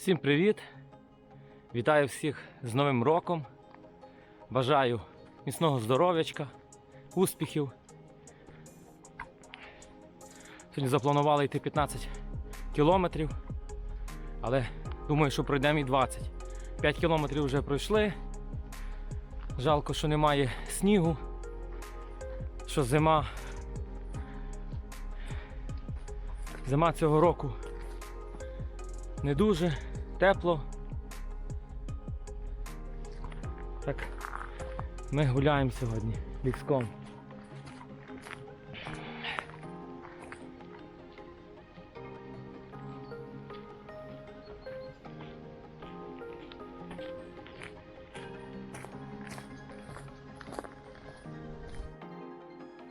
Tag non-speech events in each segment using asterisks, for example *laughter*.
Всім привіт! Вітаю всіх з Новим роком. Бажаю міцного здоров'ячка, успіхів. Сьогодні запланували йти 15 кілометрів, але думаю, що пройдемо і 20. 5 кілометрів вже пройшли. Жалко, що немає снігу, що зима. Зима цього року не дуже тепло. Так, ми гуляємо сьогодні ліском.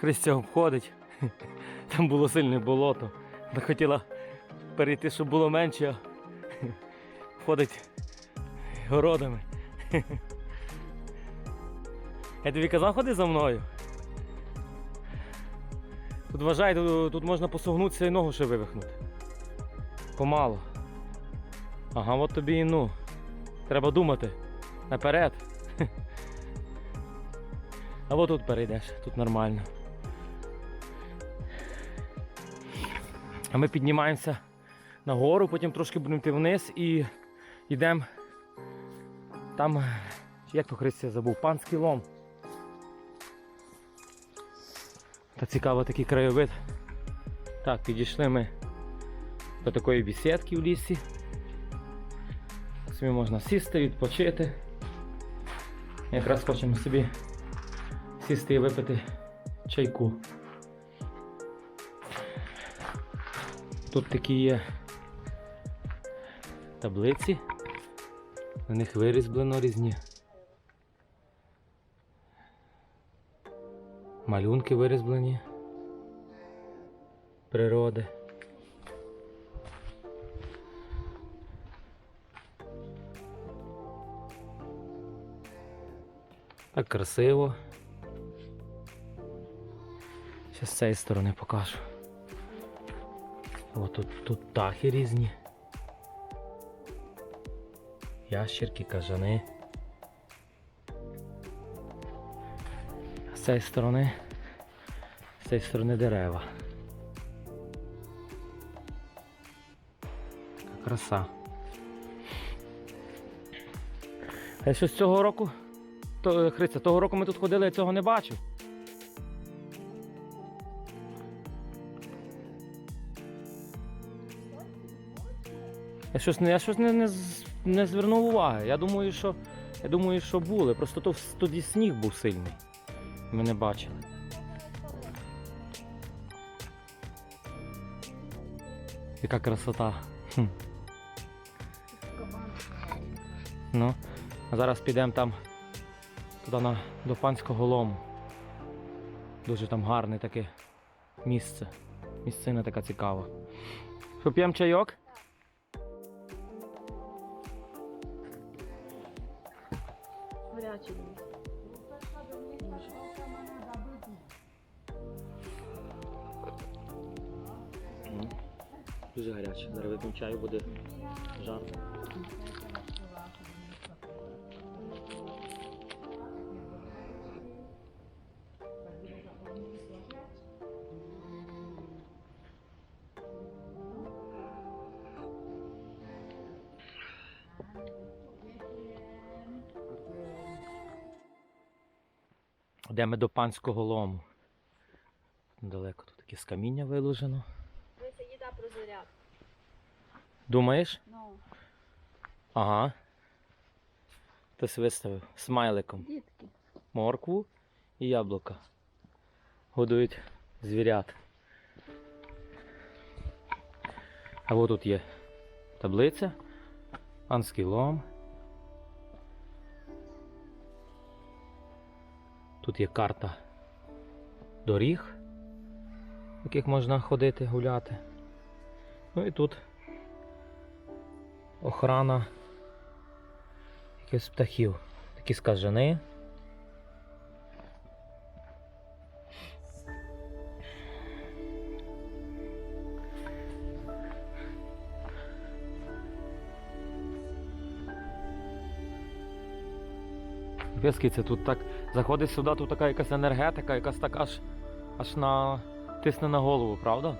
Христя обходить. *laughs* Там було сильне болото. Вона хотіла перейти, щоб було менше, ходить городами. Я тобі казав, ходи за мною. Тут вважай, тут, можна посогнутися і ногу ще вивихнути. Помало. Ага, от тобі і ну. Треба думати. Наперед. А от тут перейдеш, тут нормально. А ми піднімаємося нагору, потім трошки будемо йти вниз і йдемо там, як то Христя забув, панський лом. Та цікаво такий краєвид. Так, підійшли ми до такої бесідки в лісі. Собі можна сісти, відпочити. Якраз хочемо собі сісти і випити чайку. Тут такі є таблиці, на них вирізблено різні. Малюнки вирізблені природи. Так красиво. Ще з цієї сторони покажу. О, тут, тут птахи різні. Ящерки, кажани. З цієї сторони, з цієї сторони дерева. Краса. А що з цього року? То, Хриця, того року ми тут ходили, я цього не бачив. Я щось, я щось не, не, не звернув уваги. Я думаю, що, я думаю, що були. Просто то, тоді сніг був сильний. Ми не бачили. Яка красота. Ну, а зараз підемо там туди на, до панського лому. Дуже там гарне таке місце. Місцина така цікава. Що п'ємо чайок? Дуже гаряче. Зараз вип'ємо чаю, буде жарко. Йдемо до панського лому. Далеко тут таке з каміння виложено. Про заряд. Думаєш? Ну, Ага. Хтось виставив смайликом дітки. моркву і яблука. Годують звірят. А от тут є таблиця, анський лом. Тут є карта доріг, в яких можна ходити, гуляти. Ну і тут охрана якихось птахів. Такі скажени. Це тут так заходить сюди, тут така якась енергетика, якась так аж аж на тисне на голову, правда?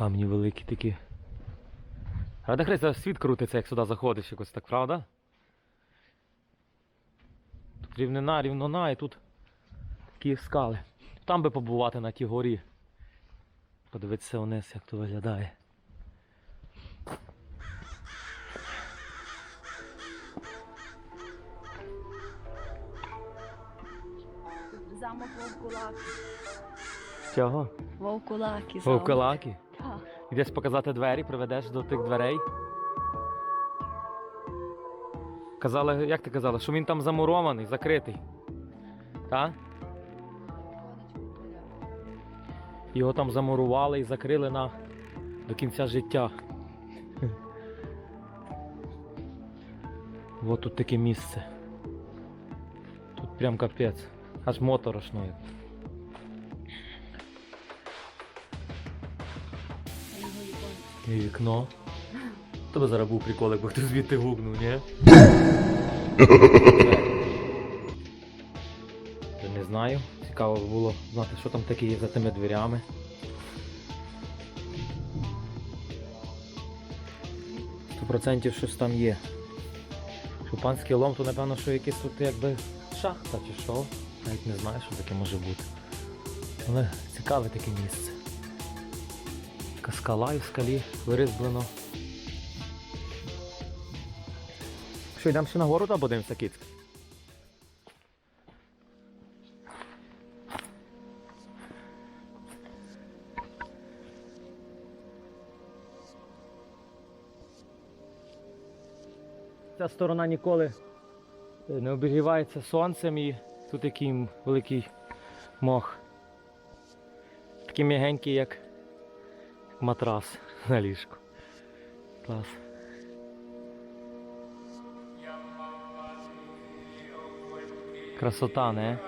Камні великі такі. Рада Христя, світ крутиться, як сюди заходиш якось так, правда? Тут рівнина, рівнина і тут такі скали. Там би побувати на тій горі. Подивитися вниз, як то виглядає. Замок Вовкулаки. Чого? Вовкулаки. замок. Вовкалаки? Йдеш показати двері, приведеш до тих дверей. Казали, як ти казала, що він там замурований, закритий. Так? Його там замурували і закрили на до кінця життя. *laughs* От тут таке місце. Тут прям капець. Аж моторошно. І вікно. Тебе зараз був прикол, якби хтось звідти гукнув, ні? Я не знаю. Цікаво було знати, що там таке є за тими дверями. Сто процентів щось там є. Шупанський лом, то напевно, що якийсь тут якби шахта чи що. Навіть не знаю, що таке може бути. Але цікаве таке місце. Скала і в скалі вирізблено. Що, йдемо ще нагору та подивимося кіцьк? Ця сторона ніколи не обігрівається сонцем і тут такий великий мох. Такий м'ягенький, як матрас на ліжку. Клас. Красота, не?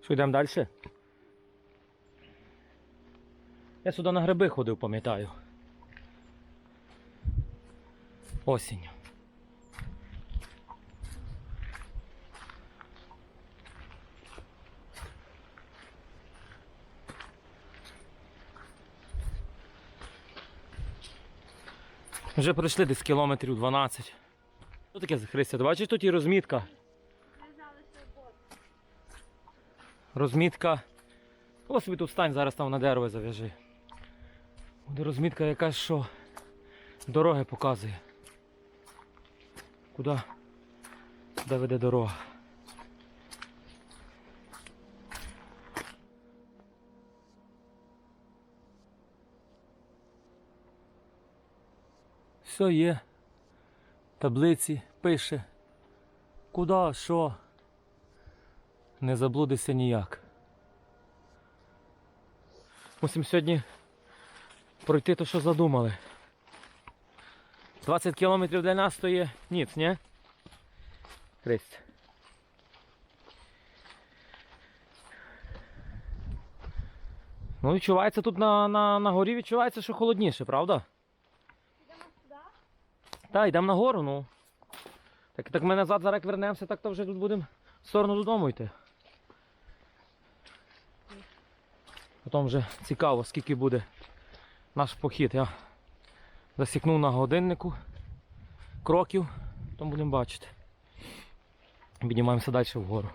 Що, йдемо далі? Я сюди на гриби ходив, пам'ятаю. Осінь. Вже пройшли десь кілометрів 12. Що таке Христя? Ти бачиш тут і розмітка? Розмітка. Ось собі тут встань, зараз там на дерево зав'яжи. Буде розмітка якась, що дороги показує. Куди? Куди веде дорога? Все є. Таблиці пише. Куди, що? Не заблудишся ніяк. Мусимо сьогодні пройти те, що задумали. 20 кілометрів для нас то є ніц, ні? Хресть. Ну, відчувається тут на, на, на горі, відчувається, що холодніше, правда? Так, йдемо на гору, ну. Так, так ми назад зараз вернемося, так то вже тут будемо в сторону додому йти. Потім вже цікаво, скільки буде наш похід. Я засікнув на годиннику кроків, потім будемо бачити. Піднімаємося далі вгору.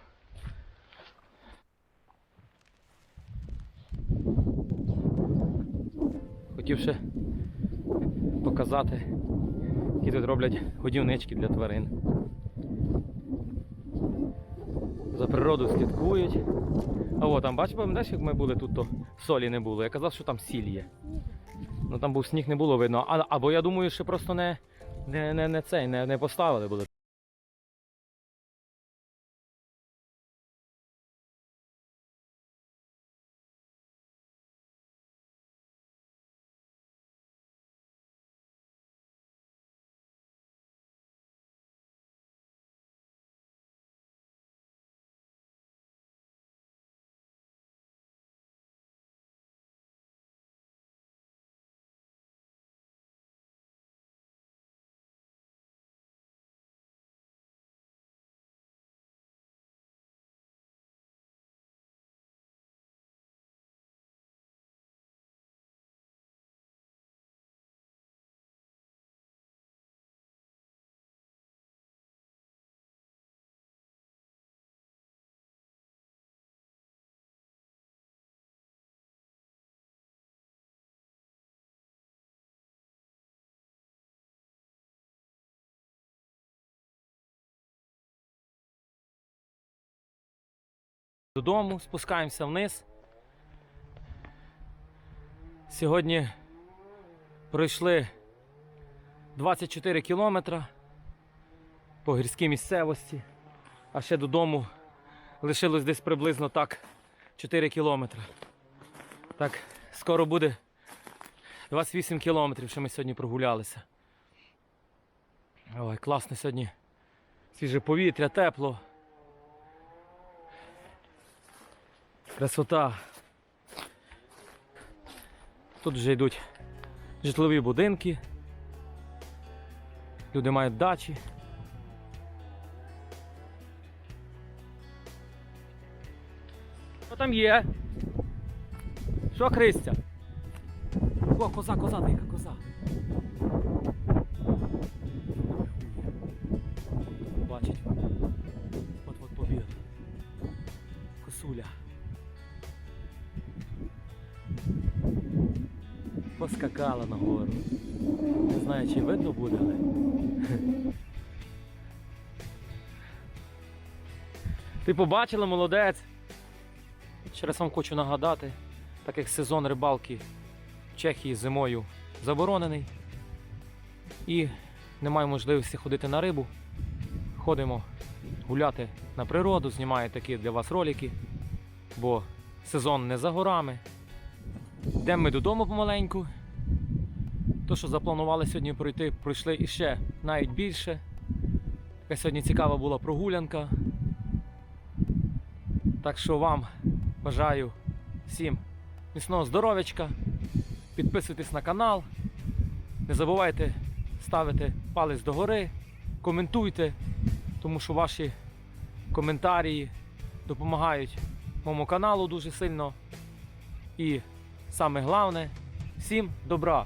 Хотів ще показати, які тут роблять годівнички для тварин. За природу слідкують. А о, там бачиш, пам'ятаєш, як ми були тут, то солі не було. Я казав, що там сіль є. Ну там був сніг, не було видно. А, або я думаю, що просто не, не, не, не цей, не, не поставили були. Додому спускаємося вниз. Сьогодні пройшли 24 кілометра по гірській місцевості, а ще додому лишилось десь приблизно так 4 кілометри. Так, скоро буде 28 кілометрів, що ми сьогодні прогулялися. Ой, класно сьогодні. Свіже повітря, тепло. Красота. Тут вже йдуть житлові будинки. Люди мають дачі. Що там є? Що, Христя? О, коза, коза, дика, коза. Поскакала нагору. Не знаю, чи видно буде, але. *laughs* Ти побачила, молодець. Ще раз вам хочу нагадати, так як сезон рибалки в Чехії зимою заборонений і немає можливості ходити на рибу. Ходимо гуляти на природу, знімаю такі для вас ролики, бо сезон не за горами. Йдемо ми додому помаленьку. То, що запланували сьогодні пройти, пройшли іще навіть більше. Така сьогодні цікава була прогулянка. Так що вам бажаю всім міцного здоров'ячка. Підписуйтесь на канал. Не забувайте ставити палець догори, коментуйте, тому що ваші коментарі допомагають моєму каналу дуже сильно. І саме головне, всім добра.